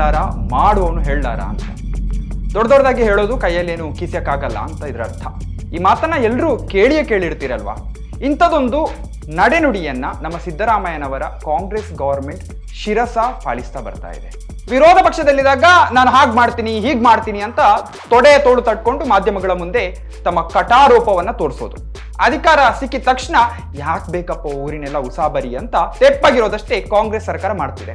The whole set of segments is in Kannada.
ಮಾಡಲಾರ ಮಾಡುವವನು ಹೇಳಲಾರ ಅಂತ. ದೊಡ್ಡ ದೊಡ್ಡದಾಗಿ ಹೇಳೋದು ಕೈಯಲ್ಲೇನು ಕಿಸಿಯಕ್ಕಾಗಲ್ಲ ಅಂತ ಇದರ ಅರ್ಥ. ಈ ಮಾತನ್ನ ಎಲ್ಲರೂ ಕೇಳಿಯೇ ಕೇಳಿರ್ತೀರಲ್ವಾ? ಇಂಥದೊಂದು ನಡೆನುಡಿಯನ್ನ ನಮ್ಮ ಸಿದ್ದರಾಮಯ್ಯನವರ ಕಾಂಗ್ರೆಸ್ ಗವರ್ಮೆಂಟ್ ಶಿರಸ ಪಾಲಿಸ್ತಾ ಬರ್ತಾ ಇದೆ. ವಿರೋಧ ಪಕ್ಷದಲ್ಲಿದ್ದಾಗ ನಾನು ಹಾಗೆ ಮಾಡ್ತೀನಿ, ಹೀಗೆ ಮಾಡ್ತೀನಿ ಅಂತ ತೊಡೆ ತೋಳು ತಟ್ಕೊಂಡು ಮಾಧ್ಯಮಗಳ ಮುಂದೆ ತಮ್ಮ ಕಟಾರೋಪವನ್ನ ತೋರಿಸೋದು. ಅಧಿಕಾರ ಸಿಕ್ಕಿದ ತಕ್ಷಣ ಯಾಕೆ ಬೇಕಪ್ಪ ಊರಿನೆಲ್ಲ ಉಸಾಬರಿ ಅಂತ ತೆಪ್ಪಾಗಿರೋದಷ್ಟೇ ಕಾಂಗ್ರೆಸ್ ಸರ್ಕಾರ ಮಾಡ್ತಿದೆ.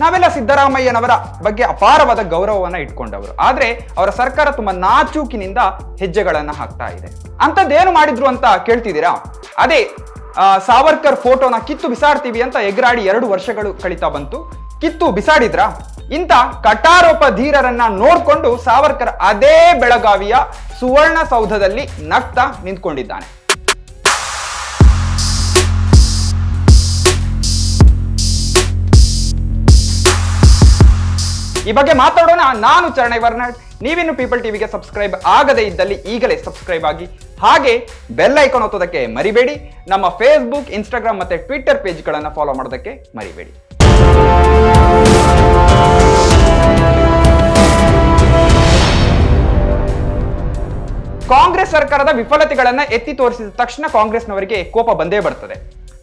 ನಾವೆಲ್ಲ ಸಿದ್ದರಾಮಯ್ಯನವರ ಬಗ್ಗೆ ಅಪಾರವಾದ ಗೌರವವನ್ನ ಇಟ್ಕೊಂಡವರು. ಆದ್ರೆ ಅವರ ಸರ್ಕಾರ ತುಂಬಾ ನಾಚೂಕಿನಿಂದ ಹೆಜ್ಜೆಗಳನ್ನ ಹಾಕ್ತಾ ಇದೆ. ಅಂತದ್ದೇನು ಮಾಡಿದ್ರು ಅಂತ ಕೇಳ್ತಿದ್ದೀರಾ? ಅದೇ ಸಾವರ್ಕರ್ ಫೋಟೋನ ಕಿತ್ತು ಬಿಸಾಡ್ತೀವಿ ಅಂತ ಎಗ್ರಾಡಿ ಎರಡು ವರ್ಷಗಳು ಕಳೀತಾ ಬಂತು. ಕಿತ್ತು ಬಿಸಾಡಿದ್ರ? ಇಂಥ ಕಟಾರೋಪ ಧೀರರನ್ನ ನೋಡ್ಕೊಂಡು ಸಾವರ್ಕರ್ ಅದೇ ಬೆಳಗಾವಿಯ ಸುವರ್ಣ ಸೌಧದಲ್ಲಿ ನಗ್ತಾ ನಿಂತ್ಕೊಂಡಿದ್ದಾನೆ. ಈ ಬಗ್ಗೆ ಮಾತಾಡೋಣ. ನಾನು ಚರಣೈ ವರ್ನಾಡ್ ನೀವಿನ್ನು ಪೀಪಲ್ ಟಿವಿಗೆ ಸಬ್ಸ್ಕ್ರೈಬ್ ಆಗದೇ ಇದ್ದಲ್ಲಿ ಈಗಲೇ ಸಬ್ಸ್ಕ್ರೈಬ್ ಆಗಿ. ಹಾಗೆ ಬೆಲ್ ಐಕಾನ್ ಒತ್ತೋದಕ್ಕೆ ಮರಿಬೇಡಿ. ನಮ್ಮ ಫೇಸ್ಬುಕ್ ಇನ್ಸ್ಟಾಗ್ರಾಮ್ ಮತ್ತೆ ಟ್ವಿಟ್ಟರ್ ಪೇಜ್ಗಳನ್ನು ಫಾಲೋ ಮಾಡೋದಕ್ಕೆ ಮರಿಬೇಡಿ. ಕಾಂಗ್ರೆಸ್ ಸರ್ಕಾರದ ವಿಫಲತೆಗಳನ್ನ ಎತ್ತಿ ತೋರಿಸಿದ ತಕ್ಷಣ ಕಾಂಗ್ರೆಸ್ನವರಿಗೆ ಕೋಪ ಬಂದೇ ಬರ್ತದೆ.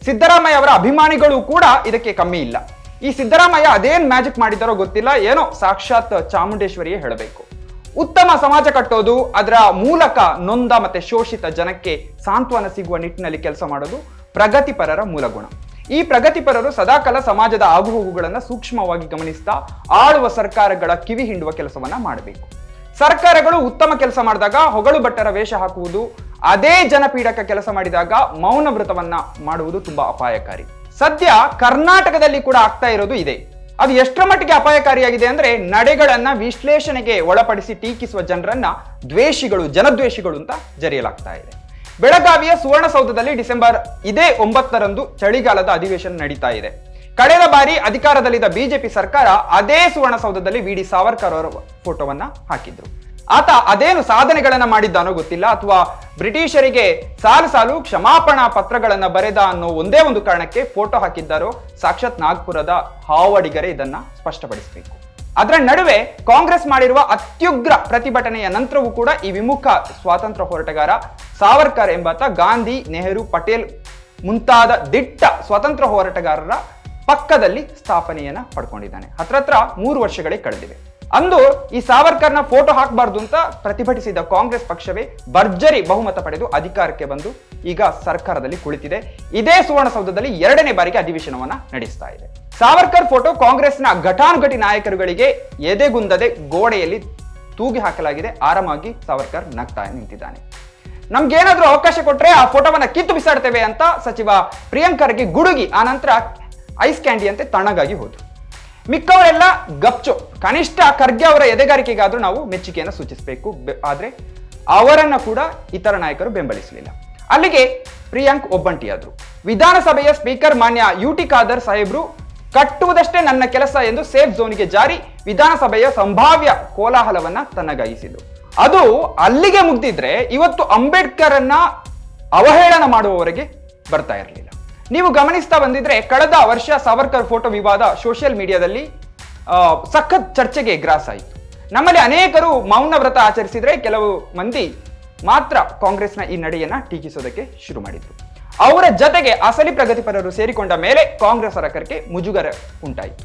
ಸಿದ್ದರಾಮಯ್ಯ ಅವರ ಅಭಿಮಾನಿಗಳು ಕೂಡ ಇದಕ್ಕೆ ಕಮ್ಮಿ ಇಲ್ಲ. ಈ ಸಿದ್ದರಾಮಯ್ಯ ಅದೇನ್ ಮ್ಯಾಜಿಕ್ ಮಾಡಿದಾರೋ ಗೊತ್ತಿಲ್ಲ. ಏನೋ ಸಾಕ್ಷಾತ್ ಚಾಮುಂಡೇಶ್ವರಿಯೇ ಹೇಳಬೇಕು. ಉತ್ತಮ ಸಮಾಜ ಕಟ್ಟೋದು, ಅದರ ಮೂಲಕ ನೊಂದ ಮತ್ತೆ ಶೋಷಿತ ಜನಕ್ಕೆ ಸಾಂತ್ವನ ಸಿಗುವ ನಿಟ್ಟಿನಲ್ಲಿ ಕೆಲಸ ಮಾಡೋದು ಪ್ರಗತಿಪರರ ಮೂಲಗುಣ. ಈ ಪ್ರಗತಿಪರರು ಸದಾಕಾಲ ಸಮಾಜದ ಆಗುಹೋಗುಗಳನ್ನು ಸೂಕ್ಷ್ಮವಾಗಿ ಗಮನಿಸ್ತಾ ಆಳುವ ಸರ್ಕಾರಗಳ ಕಿವಿ ಹಿಂಡುವ ಕೆಲಸವನ್ನ ಮಾಡಬೇಕು. ಸರ್ಕಾರಗಳು ಉತ್ತಮ ಕೆಲಸ ಮಾಡಿದಾಗ ಹೊಗಳು ಭಟ್ಟರ ವೇಷ ಹಾಕುವುದು, ಅದೇ ಜನಪೀಡಕ ಕೆಲಸ ಮಾಡಿದಾಗ ಮೌನ ವ್ರತವನ್ನ ಮಾಡುವುದು ತುಂಬಾ ಅಪಾಯಕಾರಿ. ಸದ್ಯ ಕರ್ನಾಟಕದಲ್ಲಿ ಕೂಡ ಆಗ್ತಾ ಇರೋದು ಇದೆ. ಅದು ಎಷ್ಟರ ಮಟ್ಟಿಗೆ ಅಪಾಯಕಾರಿಯಾಗಿದೆ ಅಂದ್ರೆ ನಡೆಗಳನ್ನ ವಿಶ್ಲೇಷಣೆಗೆ ಒಳಪಡಿಸಿ ಟೀಕಿಸುವ ಜನರನ್ನ ದ್ವೇಷಿಗಳು, ಜನದ್ವೇಷಿಗಳು ಅಂತ ಜರಿಯಲಾಗ್ತಾ ಇದೆ. ಬೆಳಗಾವಿಯ ಸುವರ್ಣಸೌಧದಲ್ಲಿ ಡಿಸೆಂಬರ್ ಇದೇ ಒಂಬತ್ತರಂದು ಚಳಿಗಾಲದ ಅಧಿವೇಶನ ನಡೀತಾ ಇದೆ. ಕಳೆದ ಬಾರಿ ಅಧಿಕಾರದಲ್ಲಿದ್ದ ಬಿಜೆಪಿ ಸರ್ಕಾರ ಅದೇ ಸುವರ್ಣಸೌಧದಲ್ಲಿ ವಿ ಡಿ ಸಾವರ್ಕರ್ ಅವರ ಫೋಟೋವನ್ನ ಹಾಕಿದ್ರು. ಆತ ಅದೇನು ಸಾಧನೆಗಳನ್ನ ಮಾಡಿದ್ದಾನೋ ಗೊತ್ತಿಲ್ಲ ಅಥವಾ ಬ್ರಿಟಿಷರಿಗೆ ಸಾಲು ಸಾಲು ಕ್ಷಮಾಪಣಾ ಪತ್ರಗಳನ್ನ ಬರೆದ ಅನ್ನೋ ಒಂದೇ ಒಂದು ಕಾರಣಕ್ಕೆ ಫೋಟೋ ಹಾಕಿದ್ದಾರೋ ಸಾಕ್ಷಾತ್ ನಾಗ್ಪುರದ ಹಾವಡಿಗರೇ ಇದನ್ನ ಸ್ಪಷ್ಟಪಡಿಸಬೇಕು. ಅದರ ನಡುವೆ ಕಾಂಗ್ರೆಸ್ ಮಾಡಿರುವ ಅತ್ಯುಗ್ರ ಪ್ರತಿಭಟನೆಯ ನಂತರವೂ ಕೂಡ ಈ ವಿಮುಖ ಸ್ವಾತಂತ್ರ್ಯ ಹೋರಾಟಗಾರ ಸಾವರ್ಕರ್ ಎಂಬಾತ ಗಾಂಧಿ ನೆಹರು ಪಟೇಲ್ ಮುಂತಾದ ದಿಟ್ಟ ಸ್ವಾತಂತ್ರ್ಯ ಹೋರಾಟಗಾರರ ಪಕ್ಕದಲ್ಲಿ ಸ್ಥಾಪನೆಯನ್ನ ಪಡ್ಕೊಂಡಿದ್ದಾನೆ. ಹತ್ರತ್ರ ಮೂರು ವರ್ಷಗಳೇ ಕಳೆದಿವೆ. ಅಂದು ಈ ಸಾವರ್ಕರ್ನ ಫೋಟೋ ಹಾಕಬಾರ್ದು ಅಂತ ಪ್ರತಿಭಟಿಸಿದ ಕಾಂಗ್ರೆಸ್ ಪಕ್ಷವೇ ಭರ್ಜರಿ ಬಹುಮತ ಪಡೆದು ಅಧಿಕಾರಕ್ಕೆ ಬಂದು ಈಗ ಸರ್ಕಾರದಲ್ಲಿ ಕುಳಿತಿದೆ. ಇದೇ ಸುವರ್ಣಸೌಧದಲ್ಲಿ ಎರಡನೇ ಬಾರಿಗೆ ಅಧಿವೇಶನವನ್ನ ನಡೆಸ್ತಾ ಇದೆ. ಸಾವರ್ಕರ್ ಫೋಟೋ ಕಾಂಗ್ರೆಸ್ನ ಘಟಾನುಘಟಿ ನಾಯಕರುಗಳಿಗೆ ಎದೆಗುಂದದೆ ಗೋಡೆಯಲ್ಲಿ ತೂಗಿ ಹಾಕಲಾಗಿದೆ. ಆರಾಮಾಗಿ ಸಾವರ್ಕರ್ ನಗ್ತಾ ನಿಂತಿದ್ದಾನೆ. ನಮ್ಗೇನಾದ್ರೂ ಅವಕಾಶ ಕೊಟ್ರೆ ಆ ಫೋಟೋವನ್ನ ಕಿತ್ತು ಬಿಸಾಡ್ತೇವೆ ಅಂತ ಸಚಿವ ಪ್ರಿಯಾಂಕರ್ಗೆ ಗುಡುಗಿ, ಆ ನಂತರ ಐಸ್ ಕ್ಯಾಂಡಿ ಅಂತೆ ತಣ್ಣಗಾಗಿ ಹೋದ್ರು. ಮಿಕ್ಕವರೆಲ್ಲ ಗಪ್ಚು. ಕನಿಷ್ಠ ಖರ್ಗೆ ಅವರ ಎದೆಗಾರಿಕೆಗಾದ್ರೂ ನಾವು ಮೆಚ್ಚುಗೆಯನ್ನು ಸೂಚಿಸಬೇಕು. ಆದರೆ ಅವರನ್ನ ಕೂಡ ಇತರ ನಾಯಕರು ಬೆಂಬಲಿಸಲಿಲ್ಲ. ಅಲ್ಲಿಗೆ ಪ್ರಿಯಾಂಕ್ ಒಬ್ಬಂಟಿಯಾದ್ರು. ವಿಧಾನಸಭೆಯ ಸ್ಪೀಕರ್ ಮಾನ್ಯ ಯು ಟಿ ಖಾದರ್ ಸಾಹೇಬ್ರು, ಕಟ್ಟುವುದಷ್ಟೇ ನನ್ನ ಕೆಲಸ ಎಂದು ಸೇಫ್ ಝೋನಿಗೆ ಜಾರಿ ವಿಧಾನಸಭೆಯ ಸಂಭಾವ್ಯ ಕೋಲಾಹಲವನ್ನ ತನ್ನಗಾಯಿಸಿದ್ರು ಅದು ಅಲ್ಲಿಗೆ ಮುಗ್ದಿದ್ರೆ ಇವತ್ತು ಅಂಬೇಡ್ಕರ್ ಅನ್ನ ಅವಹೇಳನ ಮಾಡುವವರೆಗೆ ಬರ್ತಾ ಇರಲಿಲ್ಲ. ನೀವು ಗಮನಿಸ್ತಾ ಬಂದಿದ್ರೆ ಕಳೆದ ವರ್ಷ ಸಾವರ್ಕರ್ ಫೋಟೋ ವಿವಾದ ಸೋಷಿಯಲ್ ಮೀಡಿಯಾದಲ್ಲಿ ಸಖತ್ ಚರ್ಚೆಗೆ ಗ್ರಾಸ ಆಯಿತು. ನಮ್ಮಲ್ಲಿ ಅನೇಕರು ಮೌನ ವ್ರತ ಆಚರಿಸಿದ್ರೆ ಕೆಲವು ಮಂದಿ ಮಾತ್ರ ಕಾಂಗ್ರೆಸ್ನ ಈ ನಡೆಯನ್ನ ಟೀಕಿಸೋದಕ್ಕೆ ಶುರು ಮಾಡಿದ್ರು. ಅವರ ಜತೆಗೆ ಅಸಲಿ ಪ್ರಗತಿಪರರು ಸೇರಿಕೊಂಡ ಮೇಲೆ ಕಾಂಗ್ರೆಸ್ ಸರ್ಕಾರಕ್ಕೆ ಮುಜುಗರ ಉಂಟಾಯಿತು.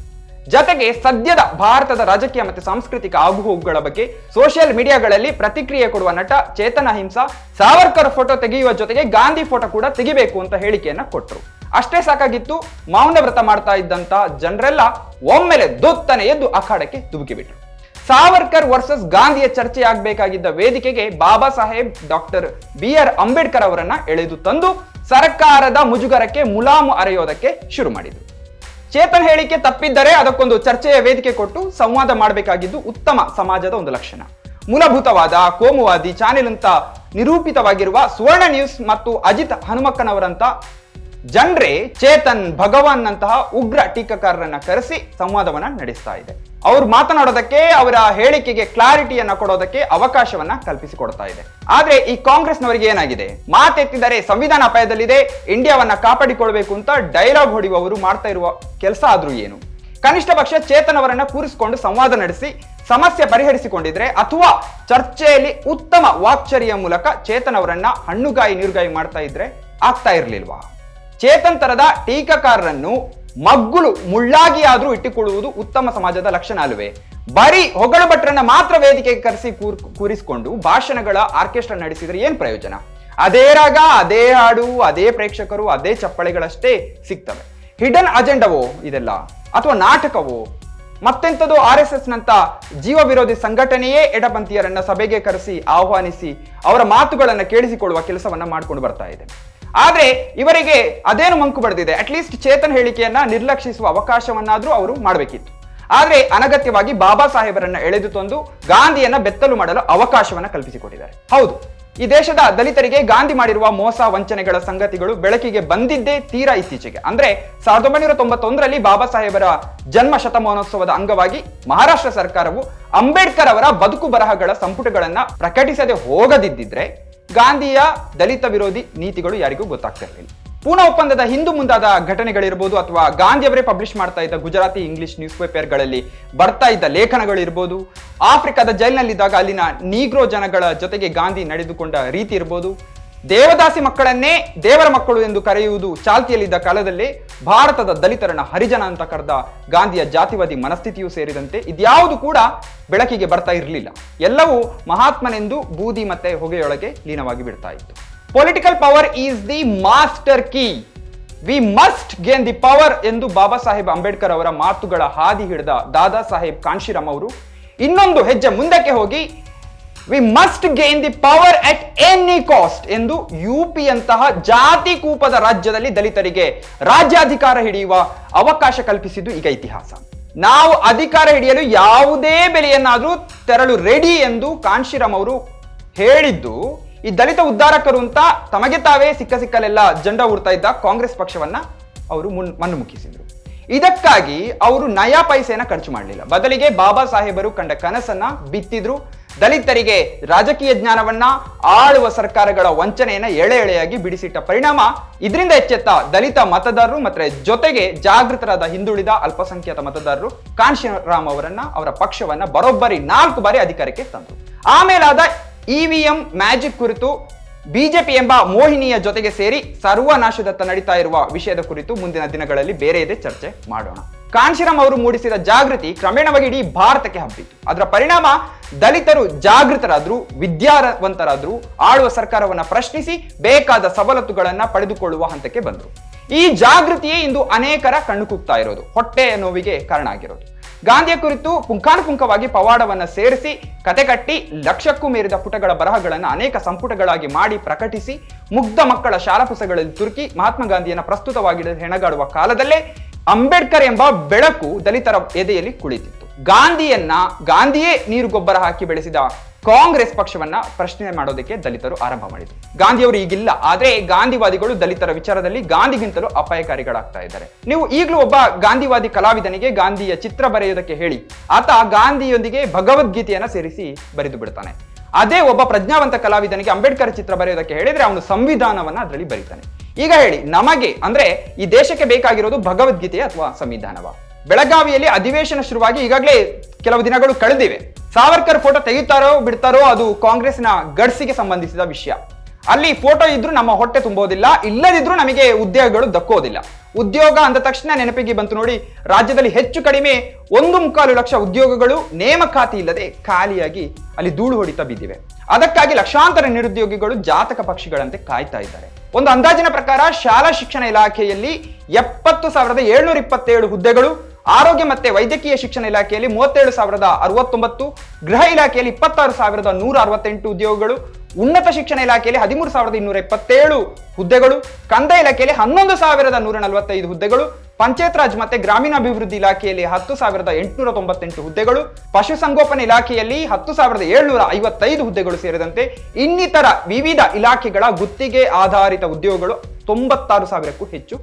ಜತೆಗೆ ಸದ್ಯದ ಭಾರತದ ರಾಜಕೀಯ ಮತ್ತು ಸಾಂಸ್ಕೃತಿಕ ಆಗುಹೋಗುಗಳ ಬಗ್ಗೆ ಸೋಷಿಯಲ್ ಮೀಡಿಯಾಗಳಲ್ಲಿ ಪ್ರತಿಕ್ರಿಯೆ ಕೊಡುವ ನಟ ಚೇತನ ಹಿಂಸಾ, ಸಾವರ್ಕರ್ ಫೋಟೋ ತೆಗೆಯುವ ಜೊತೆಗೆ ಗಾಂಧಿ ಫೋಟೋ ಕೂಡ ತೆಗಿಬೇಕು ಅಂತ ಹೇಳಿಕೆಯನ್ನ ಕೊಟ್ಟರು ಅಷ್ಟೇ ಸಾಕಾಗಿತ್ತು, ಮೌನ ವ್ರತ ಮಾಡ್ತಾ ಇದ್ದಂತ ಜನರೆಲ್ಲ ಒಮ್ಮೆಲೆ ದೊತ್ತನೆ ಎದ್ದು ಅಖಾಡಕ್ಕೆ ಧುಮುಕಿಬಿಟ್ರು. ಸಾವರ್ಕರ್ ವರ್ಸಸ್ ಗಾಂಧಿಯ ಚರ್ಚೆ ಆಗಬೇಕಾಗಿದ್ದ ವೇದಿಕೆಗೆ Baba Saheb, doctor B R Ambedkar ಅವರನ್ನ ಎಳೆದು ತಂದು ಸರ್ಕಾರದ ಮುಜುಗರಕ್ಕೆ ಮುಲಾಮು ಅರೆಯೋದಕ್ಕೆ ಶುರು ಮಾಡಿದ್ರು. ಚೇತನ್ ಹೇಳಿಕೆ ತಪ್ಪಿದ್ದರೆ ಅದಕ್ಕೊಂದು ಚರ್ಚೆಯ ವೇದಿಕೆ ಕೊಟ್ಟು ಸಂವಾದ ಮಾಡಬೇಕಾಗಿದ್ದು ಉತ್ತಮ ಸಮಾಜದ ಒಂದು ಲಕ್ಷಣ. ಮೂಲಭೂತವಾದ, ಕೋಮುವಾದಿ ಚಾನೆಲ್ ಅಂತ ನಿರೂಪಿತವಾಗಿರುವ ಸುವರ್ಣ ನ್ಯೂಸ್ ಮತ್ತು ಅಜಿತ್ ಹನುಮಕ್ಕನವರಂತ ಜನರೇ ಚೇತನ್ ಭಗವಾನ್ ನಂತಹ ಉಗ್ರ ಟೀಕಾಕಾರರನ್ನ ಕರೆಸಿ ಸಂವಾದವನ್ನ ನಡೆಸ್ತಾ ಇದೆ. ಅವ್ರು ಮಾತನಾಡೋದಕ್ಕೆ, ಅವರ ಹೇಳಿಕೆಗೆ ಕ್ಲಾರಿಟಿಯನ್ನ ಕೊಡೋದಕ್ಕೆ ಅವಕಾಶವನ್ನ ಕಲ್ಪಿಸಿಕೊಡ್ತಾ ಇದೆ. ಆದ್ರೆ ಈ ಕಾಂಗ್ರೆಸ್ನವರಿಗೆ ಏನಾಗಿದೆ? ಮಾತೆತ್ತಿದರೆ ಸಂವಿಧಾನ ಅಪಾಯದಲ್ಲಿದೆ, ಇಂಡಿಯಾವನ್ನ ಕಾಪಾಡಿಕೊಳ್ಬೇಕು ಅಂತ ಡೈಲಾಗ್ ಹೊಡೆಯುವವರು ಮಾಡ್ತಾ ಇರುವ ಕೆಲಸ ಆದ್ರೂ ಏನು? ಕನಿಷ್ಠ ಪಕ್ಷ ಚೇತನ್ ಅವರನ್ನ ಕೂರಿಸಿಕೊಂಡು ಸಂವಾದ ನಡೆಸಿ, ಸಮಸ್ಯೆ ಪರಿಹರಿಸಿಕೊಂಡಿದ್ರೆ ಅಥವಾ ಚರ್ಚೆಯಲ್ಲಿ ಉತ್ತಮ ವಾಕ್ಚರಿಯ ಮೂಲಕ ಚೇತನ್ ಅವರನ್ನ ಹಣ್ಣುಗಾಯಿ ನೀರುಗಾಯಿ ಮಾಡ್ತಾ ಇದ್ರೆ ಆಗ್ತಾ ಇರಲಿಲ್ವಾ? ಚೇತನ್ ತರದ ಟೀಕಾಕಾರರನ್ನು ಮಗ್ಗುಲು ಮುಳ್ಳಾಗಿ ಆದರೂ ಇಟ್ಟುಕೊಳ್ಳುವುದು ಉತ್ತಮ ಸಮಾಜದ ಲಕ್ಷಣ ಅಲ್ವೇ ಬರೀ ಹೊಗಳು ಭಟ್ರನ್ನ ಮಾತ್ರ ವೇದಿಕೆಗೆ ಕರೆಸಿ ಕೂರ್ ಕೂರಿಸಿಕೊಂಡು ಭಾಷಣಗಳ ಆರ್ಕೆಸ್ಟ್ರಾ ನಡೆಸಿದ್ರೆ ಏನ್ ಪ್ರಯೋಜನ? ಅದೇ ರಾಗ, ಅದೇ ಹಾಡು, ಅದೇ ಪ್ರೇಕ್ಷಕರು, ಅದೇ ಚಪ್ಪಳೆಗಳಷ್ಟೇ ಸಿಗ್ತವೆ. ಹಿಡನ್ ಅಜೆಂಡವೋ ಇದೆಲ್ಲ? ಅಥವಾ ನಾಟಕವೋ? ಮತ್ತೆಂಥದ್ದು ಆರ್ ಎಸ್ ಎಸ್ ನಂತ ಜೀವ ವಿರೋಧಿ ಸಂಘಟನೆಯೇ ಎಡಪಂಥೀಯರನ್ನ ಸಭೆಗೆ ಕರೆಸಿ ಆಹ್ವಾನಿಸಿ ಅವರ ಮಾತುಗಳನ್ನು ಕೇಳಿಸಿಕೊಳ್ಳುವ ಕೆಲಸವನ್ನ ಮಾಡ್ಕೊಂಡು ಬರ್ತಾ ಇದೆ. ಆದ್ರೆ ಇವರಿಗೆ ಅದೇನು ಮಂಕು ಬಡ್ದಿದೆ? ಅಟ್ಲೀಸ್ಟ್ ಚೇತನ್ ಹೇಳಿಕೆಯನ್ನ ನಿರ್ಲಕ್ಷಿಸುವ ಅವಕಾಶವನ್ನಾದ್ರೂ ಅವರು ಮಾಡಬೇಕಿತ್ತು. ಆದ್ರೆ ಅನಗತ್ಯವಾಗಿ ಬಾಬಾ ಸಾಹೇಬರನ್ನ ಎಳೆದು ತಂದು ಗಾಂಧಿಯನ್ನ ಬೆತ್ತಲು ಮಾಡಲು ಅವಕಾಶವನ್ನ ಕಲ್ಪಿಸಿಕೊಟ್ಟಿದ್ದಾರೆ. ಹೌದು, ಈ ದೇಶದ ದಲಿತರಿಗೆ ಗಾಂಧಿ ಮಾಡಿರುವ ಮೋಸ ವಂಚನೆಗಳ ಸಂಗತಿಗಳು ಬೆಳಕಿಗೆ ಬಂದಿದ್ದೇ ತೀರಾ ಇತ್ತೀಚೆಗೆ. ಅಂದ್ರೆ ಸಾವಿರದ ಒಂಬೈನೂರ ತೊಂಬತ್ತೊಂದರಲ್ಲಿ ಬಾಬಾ ಸಾಹೇಬರ ಜನ್ಮ ಶತಮಾನೋತ್ಸವದ ಅಂಗವಾಗಿ ಮಹಾರಾಷ್ಟ್ರ ಸರ್ಕಾರವು ಅಂಬೇಡ್ಕರ್ ಅವರ ಬದುಕು ಬರಹಗಳ ಸಂಪುಟಗಳನ್ನ ಪ್ರಕಟಿಸದೆ ಹೋಗದಿದ್ದಿದ್ರೆ ಗಾಂಧಿಯ ದಲಿತ ವಿರೋಧಿ ನೀತಿಗಳು ಯಾರಿಗೂ ಗೊತ್ತಾಗ್ತಿರ್ಲಿಲ್ಲ ಪೂನಾ ಒಪ್ಪಂದದ ಹಿಂದೂ ಮುಂದಾದ ಘಟನೆಗಳಿರ್ಬೋದು ಅಥವಾ ಗಾಂಧಿಯವರೇ ಪಬ್ಲಿಷ್ ಮಾಡ್ತಾ ಇದ್ದ ಗುಜರಾತಿ ಇಂಗ್ಲಿಷ್ ನ್ಯೂಸ್ ಪೇಪರ್ಗಳಲ್ಲಿ ಬರ್ತಾ ಇದ್ದ ಲೇಖನಗಳಿರ್ಬೋದು ಆಫ್ರಿಕಾದ ಜೈಲಿನಲ್ಲಿದ್ದಾಗ ಅಲ್ಲಿನ ನೀಗ್ರೋ ಜನಗಳ ಜೊತೆಗೆ ಗಾಂಧಿ ನಡೆದುಕೊಂಡ ರೀತಿ ಇರ್ಬೋದು ದೇವದಾಸಿ ಮಕ್ಕಳನ್ನೇ ದೇವರ ಮಕ್ಕಳು ಎಂದು ಕರೆಯುವುದು ಚಾಲ್ತಿಯಲ್ಲಿದ್ದ ಕಾಲದಲ್ಲಿ ಭಾರತದ ದಲಿತರನ್ನ ಹರಿಜನ ಅಂತ ಕರೆದ ಗಾಂಧಿಯ ಜಾತಿವಾದಿ ಮನಸ್ಥಿತಿಯೂ ಸೇರಿದಂತೆ ಇದ್ಯಾವುದು ಕೂಡ ಬೆಳಕಿಗೆ ಬರ್ತಾ ಇರಲಿಲ್ಲ. ಎಲ್ಲವೂ ಮಹಾತ್ಮನೆಂದು ಬೂದಿ ಮತ್ತೆ ಹೊಗೆಯೊಳಗೆ ಲೀನವಾಗಿ ಬಿಡ್ತಾ ಇತ್ತು. Political power is the master key we must gain the power ಎಂದು ಬಾಬಾ ಸಾಹೇಬ್ ಅಂಬೇಡ್ಕರ್ ಅವರ ಮಾತುಗಳ ಹಾದಿ ಹಿಡಿದ ದಾದಾ ಸಾಹೇಬ್ ಕಾಂಶಿರಾಮ್ ಅವರು ಇನ್ನೊಂದು ಹೆಜ್ಜೆ ಮುಂದಕ್ಕೆ ಹೋಗಿ we must gain the power at any cost ಎಂದು ಯುಪಿಯಂತಹ ಜಾತಿ ಕೂಪದ ರಾಜ್ಯದಲ್ಲಿ ದಲಿತರಿಗೆ ರಾಜ್ಯಾಧಿಕಾರ ಹಿಡಿಯುವ ಅವಕಾಶ ಕಲ್ಪಿಸಿದ್ದು ಈಗ ಇತಿಹಾಸ. ನಾವು ಅಧಿಕಾರ ಹಿಡಿಯಲು ಯಾವುದೇ ಬೆಲೆಯನ್ನಾದರೂ ತೆರಳು ರೆಡಿ ಎಂದು ಕಾಂಶಿರಾಮ್ ಅವರು ಹೇಳಿದ್ದು, ಈ ದಲಿತ ಉದ್ಧಾರಕರು ಅಂತ ತಮಗೆ ತಾವೇ ಸಿಕ್ಕ ಸಿಕ್ಕಲೆಲ್ಲ ಜಂಡ ಉಡ್ತಾ ಇದ್ದ ಕಾಂಗ್ರೆಸ್ ಪಕ್ಷವನ್ನ ಅವರು ಮುನ್ ಮಣ್ಣುಮುಕ್ಕಿಸಿದ್ರು ಇದಕ್ಕಾಗಿ ಅವರು ನಯಾ ಪೈಸೆಯನ್ನ ಖರ್ಚು ಮಾಡಲಿಲ್ಲ. ಬದಲಿಗೆ ಬಾಬಾ ಸಾಹೇಬರು ಕಂಡ ಕನಸನ್ನ ಬಿತ್ತಿದ್ರು. ದಲಿತರಿಗೆ ರಾಜಕೀಯ ಜ್ಞಾನವನ್ನ ಆಳುವ ಸರ್ಕಾರಗಳ ವಂಚನೆಯನ್ನ ಎಳೆ ಎಳೆಯಾಗಿ ಬಿಡಿಸಿಟ್ಟ ಪರಿಣಾಮ ಇದರಿಂದ ಎಚ್ಚೆತ್ತ ದಲಿತ ಮತದಾರರು ಮತ್ತೆ ಜೊತೆಗೆ ಜಾಗೃತರಾದ ಹಿಂದುಳಿದ ಅಲ್ಪಸಂಖ್ಯಾತ ಮತದಾರರು ಕಾಂಶಿರಾಮ್ ಅವರನ್ನ ಅವರ ಪಕ್ಷವನ್ನ ಬರೋಬ್ಬರಿ ನಾಲ್ಕು ಬಾರಿ ಅಧಿಕಾರಕ್ಕೆ ತಂದರು ಆಮೇಲಾದ ಇವಿಎಂ ಮ್ಯಾಜಿಕ್ ಕುರಿತು ಬಿಜೆಪಿ ಎಂಬ ಮೋಹಿನಿಯ ಜೊತೆಗೆ ಸೇರಿ ಸರ್ವನಾಶದತ್ತ ನಡೀತಾ ಇರುವ ವಿಷಯದ ಕುರಿತು ಮುಂದಿನ ದಿನಗಳಲ್ಲಿ ಬೇರೆ ಇದೆ ಚರ್ಚೆ ಮಾಡೋಣ. ಕಾಂಶಿರಾಮ್ ಅವರು ಮೂಡಿಸಿದ ಜಾಗೃತಿ ಕ್ರಮೇಣವಾಗಿ ಇಡೀ ಭಾರತಕ್ಕೆ ಹಬ್ಬಿತು ಅದರ ಪರಿಣಾಮ ದಲಿತರು ಜಾಗೃತರಾದ್ರು, ವಿದ್ಯಾವಂತರಾದ್ರು, ಆಳುವ ಸರ್ಕಾರವನ್ನ ಪ್ರಶ್ನಿಸಿ ಬೇಕಾದ ಸವಲತ್ತುಗಳನ್ನ ಪಡೆದುಕೊಳ್ಳುವ ಹಂತಕ್ಕೆ ಬಂದರು. ಈ ಜಾಗೃತಿಯೇ ಇಂದು ಅನೇಕರ ಕಣ್ಣು ಕುಗ್ತಾ ಇರೋದು. ಹೊಟ್ಟೆಯ ನೋವಿಗೆ ಕಾರಣ ಆಗಿರೋದು. ಗಾಂಧಿಯ ಕುರಿತು ಪುಂಖಾನುಪುಂಖವಾಗಿ ಪವಾಡವನ್ನ ಸೇರಿಸಿ, ಕತೆ ಕಟ್ಟಿ, ಲಕ್ಷಕ್ಕೂ ಮೀರಿದ ಪುಟಗಳ ಬರಹಗಳನ್ನು ಅನೇಕ ಸಂಪುಟಗಳಾಗಿ ಮಾಡಿ ಪ್ರಕಟಿಸಿ, ಮುಗ್ಧ ಮಕ್ಕಳ ಶಾಲಾ ಪುಸ್ತಕಗಳಲ್ಲಿ ತುರುಕಿ, ಮಹಾತ್ಮ ಗಾಂಧಿಯನ್ನು ಪ್ರಸ್ತುತವಾಗಿ ಹೆಣಗಾಡುವ ಕಾಲದಲ್ಲೇ ಅಂಬೇಡ್ಕರ್ ಎಂಬ ಬೆಳಕು ದಲಿತರ ಎದೆಯಲ್ಲಿ ಕುಳಿತಿತ್ತು. ಗಾಂಧಿಯನ್ನ, ಗಾಂಧಿಯೇ ನೀರು ಗೊಬ್ಬರ ಹಾಕಿ ಬೆಳೆಸಿದ ಕಾಂಗ್ರೆಸ್ ಪಕ್ಷವನ್ನ ಪ್ರಶ್ನೆ ಮಾಡೋದಕ್ಕೆ ದಲಿತರು ಆರಂಭ ಮಾಡಿದ್ರು. ಗಾಂಧಿಯವರು ಈಗಿಲ್ಲ, ಆದ್ರೆ ಗಾಂಧಿವಾದಿಗಳು ದಲಿತರ ವಿಚಾರದಲ್ಲಿ ಗಾಂಧಿಗಿಂತಲೂ ಅಪಾಯಕಾರಿಗಳಾಗ್ತಾ ಇದ್ದಾರೆ. ನೀವು ಈಗಲೂ ಒಬ್ಬ ಗಾಂಧಿವಾದಿ ಕಲಾವಿದನಿಗೆ ಗಾಂಧಿಯ ಚಿತ್ರ ಬರೆಯೋದಕ್ಕೆ ಹೇಳಿ, ಆತ ಗಾಂಧಿಯೊಂದಿಗೆ ಭಗವದ್ಗೀತೆಯನ್ನ ಸೇರಿಸಿ ಬರೆದು ಬಿಡ್ತಾನೆ. ಅದೇ ಒಬ್ಬ ಪ್ರಜ್ಞಾವಂತ ಕಲಾವಿದನಿಗೆ ಅಂಬೇಡ್ಕರ್ ಚಿತ್ರ ಬರೆಯೋದಕ್ಕೆ ಹೇಳಿದ್ರೆ ಅವನು ಸಂವಿಧಾನವನ್ನ ಅದರಲ್ಲಿ ಬರೀತಾನೆ. ಈಗ ಹೇಳಿ, ನಮಗೆ ಅಂದ್ರೆ ಈ ದೇಶಕ್ಕೆ ಬೇಕಾಗಿರೋದು ಭಗವದ್ಗೀತೆ ಅಥವಾ ಸಂವಿಧಾನವ? ಬೆಳಗಾವಿಯಲ್ಲಿ ಅಧಿವೇಶನ ಶುರುವಾಗಿ ಈಗಾಗಲೇ ಕೆಲವು ದಿನಗಳು ಕಳೆದಿವೆ. ಸಾವರ್ಕರ್ ಫೋಟೋ ತೆಗಿತಾರೋ ಬಿಡ್ತಾರೋ ಅದು ಕಾಂಗ್ರೆಸ್ನ ಗಡ್ಸಿಗೆ ಸಂಬಂಧಿಸಿದ ವಿಷಯ. ಅಲ್ಲಿ ಫೋಟೋ ಇದ್ರೂ ನಮ್ಮ ಹೊಟ್ಟೆ ತುಂಬೋದಿಲ್ಲ, ಇಲ್ಲದಿದ್ರೂ ನಮಗೆ ಉದ್ಯೋಗಗಳು ದಕ್ಕೋದಿಲ್ಲ. ಉದ್ಯೋಗ ಅಂದ ತಕ್ಷಣ ನೆನಪಿಗೆ ಬಂತು ನೋಡಿ, ರಾಜ್ಯದಲ್ಲಿ ಹೆಚ್ಚು ಕಡಿಮೆ ಒಂದು ಮುಕ್ಕಾಲು ಲಕ್ಷ ಉದ್ಯೋಗಗಳು ನೇಮಕಾತಿ ಇಲ್ಲದೆ ಖಾಲಿಯಾಗಿ ಅಲ್ಲಿ ಧೂಳು ಹೊಡಿತಾ ಬಿದ್ದಿವೆ. ಅದಕ್ಕಾಗಿ ಲಕ್ಷಾಂತರ ನಿರುದ್ಯೋಗಿಗಳು ಜಾತಕ ಪಕ್ಷಿಗಳಂತೆ ಕಾಯ್ತಾ ಇದ್ದಾರೆ. ಒಂದು ಅಂದಾಜಿನ ಪ್ರಕಾರ ಶಾಲಾ ಶಿಕ್ಷಣ ಇಲಾಖೆಯಲ್ಲಿ ಎಪ್ಪತ್ತು ಸಾವಿರದ ಏಳ್ನೂರ ಇಪ್ಪತ್ತೇಳು ಹುದ್ದೆಗಳು ಆರೋಗ್ಯ ಮತ್ತೆ ವೈದ್ಯಕೀಯ ಶಿಕ್ಷಣ ಇಲಾಖೆಯಲ್ಲಿ ಮೂವತ್ತೇಳು ಸಾವಿರದ ಅರವತ್ತೊಂಬತ್ತು, ಗೃಹ ಇಲಾಖೆಯಲ್ಲಿ ಇಪ್ಪತ್ತಾರು ಸಾವಿರದ ನೂರ ಅರವತ್ತೆಂಟು ಉದ್ಯೋಗಗಳು, ಉನ್ನತ ಶಿಕ್ಷಣ ಇಲಾಖೆಯಲ್ಲಿ ಹದಿಮೂರು ಸಾವಿರದ ಇನ್ನೂರ ಇಪ್ಪತ್ತೇಳು ಹುದ್ದೆಗಳು ಕಂದ ಇಲಾಖೆಯಲ್ಲಿ ಹನ್ನೊಂದು ಸಾವಿರದ ನೂರ ನಲವತ್ತೈದು ಹುದ್ದೆಗಳು ಪಂಚಾಯತ್ ರಾಜ್ ಮತ್ತೆ ಗ್ರಾಮೀಣಾಭಿವೃದ್ಧಿ ಇಲಾಖೆಯಲ್ಲಿ ಹತ್ತು ಸಾವಿರದ ಎಂಟುನೂರ ತೊಂಬತ್ತೆಂಟು ಹುದ್ದೆಗಳು ಪಶುಸಂಗೋಪನೆ ಇಲಾಖೆಯಲ್ಲಿ ಹತ್ತು ಸಾವಿರದ ಏಳ್ನೂರ ಐವತ್ತೈದು ಹುದ್ದೆಗಳು ಸೇರಿದಂತೆ ಇನ್ನಿತರ ವಿವಿಧ ಇಲಾಖೆಗಳ ಗುತ್ತಿಗೆ ಆಧಾರಿತ ಉದ್ಯೋಗಗಳು ತೊಂಬತ್ತಾರು ಸಾವಿರಕ್ಕೂ ಹೆಚ್ಚು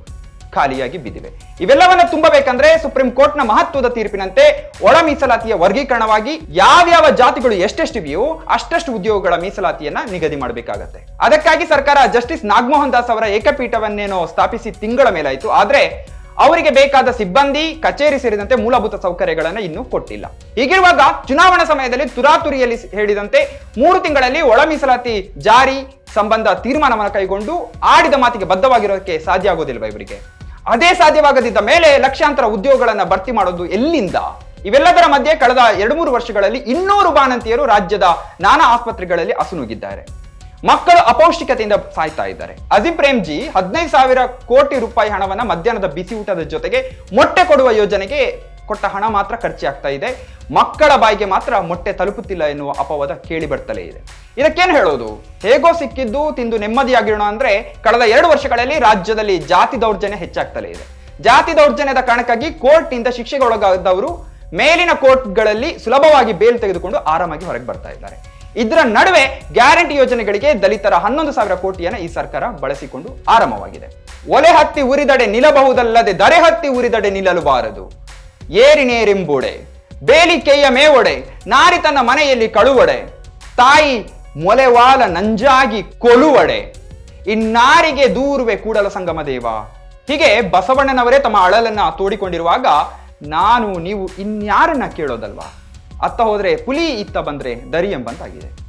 ಖಾಲಿಯಾಗಿ ಬಿದ್ದಿವೆ. ಇವೆಲ್ಲವನ್ನ ತುಂಬಬೇಕಂದ್ರೆ ಸುಪ್ರೀಂ ಕೋರ್ಟ್ನ ಮಹತ್ವದ ತೀರ್ಪಿನಂತೆ ಒಳ ಮೀಸಲಾತಿಯ ವರ್ಗೀಕರಣವಾಗಿ ಯಾವ್ಯಾವ ಜಾತಿಗಳು ಎಷ್ಟೆಷ್ಟಿವೆಯೋ ಅಷ್ಟಷ್ಟು ಉದ್ಯೋಗಗಳ ಮೀಸಲಾತಿಯನ್ನ ನಿಗದಿ ಮಾಡಬೇಕಾಗತ್ತೆ. ಅದಕ್ಕಾಗಿ ಸರ್ಕಾರ ಜಸ್ಟಿಸ್ ನಾಗಮೋಹನ್ ದಾಸ್ ಅವರ ಏಕಪೀಠವನ್ನೇನೋ ಸ್ಥಾಪಿಸಿ ತಿಂಗಳ ಮೇಲಾಯಿತು. ಆದ್ರೆ ಅವರಿಗೆ ಬೇಕಾದ ಸಿಬ್ಬಂದಿ, ಕಚೇರಿ ಸೇರಿದಂತೆ ಮೂಲಭೂತ ಸೌಕರ್ಯಗಳನ್ನು ಇನ್ನೂ ಕೊಟ್ಟಿಲ್ಲ. ಹೀಗಿರುವಾಗ ಚುನಾವಣಾ ಸಮಯದಲ್ಲಿ ತುರಾತುರಿಯಲ್ಲಿ ಹೇಳಿದಂತೆ ಮೂರು ತಿಂಗಳಲ್ಲಿ ಒಳ ಮೀಸಲಾತಿ ಜಾರಿ ಸಂಬಂಧ ತೀರ್ಮಾನವನ್ನು ಕೈಗೊಂಡು ಆಡಿದ ಮಾತಿಗೆ ಬದ್ಧವಾಗಿರೋದಕ್ಕೆ ಸಾಧ್ಯ ಆಗೋದಿಲ್ವಾ ಇವರಿಗೆ? ಅದೇ ಸಾಧ್ಯವಾಗದಿದ್ದ ಮೇಲೆ ಲಕ್ಷಾಂತರ ಉದ್ಯೋಗಗಳನ್ನು ಭರ್ತಿ ಮಾಡೋದು ಎಲ್ಲಿಂದ? ಇವೆಲ್ಲದರ ಮಧ್ಯೆ ಕಳೆದ ಎರಡು ಮೂರು ವರ್ಷಗಳಲ್ಲಿ ಇನ್ನೂರು ಬಾಣಂತಿಯರು ರಾಜ್ಯದ ನಾನಾ ಆಸ್ಪತ್ರೆಗಳಲ್ಲಿ ಅಸುನುಗಿದ್ದಾರೆ ಮಕ್ಕಳು ಅಪೌಷ್ಟಿಕತೆಯಿಂದ ಸಾಯ್ತಾ ಇದ್ದಾರೆ. ಅಜಿಂ ಪ್ರೇಮ್ಜಿ, ಹದಿನೈದು ಸಾವಿರ ಕೋಟಿ ರೂಪಾಯಿ ಹಣವನ್ನ ಮಧ್ಯಾಹ್ನದ ಬಿಸಿ ಊಟದ ಜೊತೆಗೆ ಮೊಟ್ಟೆ ಕೊಡುವ ಯೋಜನೆಗೆ ಕೊಟ್ಟ ಹಣ ಮಾತ್ರ ಖರ್ಚಾಗ್ತಾ ಇದೆ. ಮಕ್ಕಳ ಬಾಯಿಗೆ ಮಾತ್ರ ಮೊಟ್ಟೆ ತಲುಪುತ್ತಿಲ್ಲ ಎನ್ನುವ ಅಪವಾದ ಕೇಳಿ ಬರ್ತಲೇ ಇದೆ. ಇದಕ್ಕೇನು ಹೇಳೋದು? ಹೇಗೋ ಸಿಕ್ಕಿದ್ದು ತಿಂದು ನೆಮ್ಮದಿಯಾಗಿರೋಣ ಅಂದ್ರೆ ಕಳೆದ ಎರಡು ವರ್ಷಗಳಲ್ಲಿ ರಾಜ್ಯದಲ್ಲಿ ಜಾತಿ ದೌರ್ಜನ್ಯ ಹೆಚ್ಚಾಗ್ತಲೇ ಇದೆ. ಜಾತಿ ದೌರ್ಜನ್ಯದ ಕಾರಣಕ್ಕಾಗಿ ಕೋರ್ಟ್ನಿಂದ ಶಿಕ್ಷೆಗೆ ಒಳಗಾದವರು ಮೇಲಿನ ಕೋರ್ಟ್ಗಳಲ್ಲಿ ಸುಲಭವಾಗಿ ಬೇಲ್ ತೆಗೆದುಕೊಂಡು ಆರಾಮಾಗಿ ಹೊರಗೆ ಬರ್ತಾ ಇದ್ದಾರೆ. ಇದರ ನಡುವೆ ಗ್ಯಾರಂಟಿ ಯೋಜನೆಗಳಿಗೆ ದಲಿತರ ಹನ್ನೊಂದು ಸಾವಿರ ಕೋಟಿಯನ್ನ ಈ ಸರ್ಕಾರ ಬಳಸಿಕೊಂಡು ಆರಾಮವಾಗಿದೆ. ಒಲೆ ಹತ್ತಿ ಉರಿದಡೆ ನಿಲ್ಲಬಹುದಲ್ಲದೆ ದರೆ ಹತ್ತಿ ಉರಿದಡೆ ನಿಲ್ಲಲುಬಾರದು. ಏರಿನೇರೆಂಬುಡೆ ಬೇಲಿಕೆಯ ಮೇವೊಡೆ, ನಾರಿ ತನ್ನ ಮನೆಯಲ್ಲಿ ಕಳುವಡೆ, ತಾಯಿ ಮೊಲೆವಾಲ ನಂಜಾಗಿ ಕೊಲುವಡೆ. ಇನ್ನಾರಿಗೆ ದೂರುವೆ ಕೂಡಲ ಸಂಗಮ ದೇವ. ಹೀಗೆ ಬಸವಣ್ಣನವರೇ ತಮ್ಮ ಅಳಲನ್ನ ತೋಡಿಕೊಂಡಿರುವಾಗ ನಾನು ನೀವು ಇನ್ಯಾರನ್ನ ಕೇಳೋದಲ್ವಾ? ಅತ್ತ ಹೋದ್ರೆ ಪುಲಿ ಇತ್ತ ಬಂದ್ರೆ ದರಿ ಎಂಬಂತಾಗಿದೆ.